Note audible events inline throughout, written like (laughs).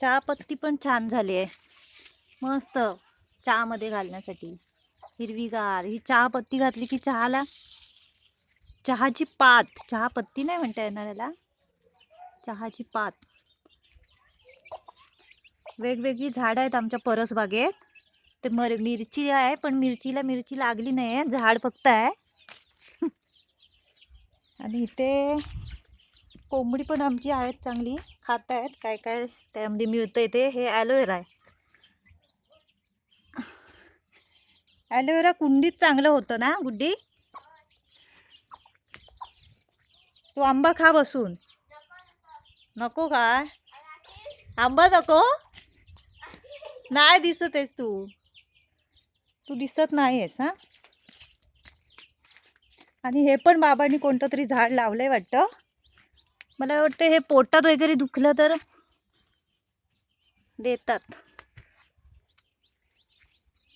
चहा पत्ती पण छान झाली आहे. मस्त चहा मध्ये घालण्यासाठी. हिरवीगार. ही चहा पत्ती घातली की चहाला चहाची पात. चहा पत्ती नाही म्हणता येणार याला. चहाची पात. वेगवेगळी झाड आहेत आमच्या परस बागेत ते मर मिरची आहे पण मिरचीला मिरची लागली नाही झाड फक्त आहे. (laughs) आणि इथे कोंबडी पण आमची आहेत चांगली. खात आहेत काय काय त्यामध्ये मिळतंय ते हे ॲलोवेरा आहे. ॲलोवेरा कुंडीत चांगलं होतं ना गुड्डी? तू आंबा खा बसून. नको काय आंबा नको? नाही दिसत आहेस तू. तू दिसत नाही आहेस हा? आणि हे पण बाबांनी कोणतं तरी झाड लावलंय वाटतं? मला वाटतं हे पोटात वगैरे दुखलं तर देतात.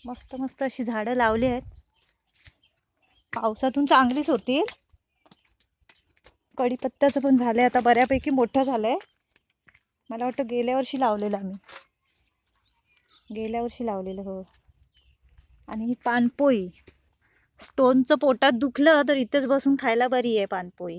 मस्त मस्त अशी झाडं लावली आहेत. पावसातून चांगलीच होतील. कढीपत्त्याचं पण झालंय आता बऱ्यापैकी मोठं झालंय. मला वाटतं गेल्या वर्षी लावलेलं आम्ही. गेल्या वर्षी लावलेलं हो. आणि ही पानपोई. स्टोनचं पोटात दुखलं तर इथेच बसून खायला बरी आहे पानपोळी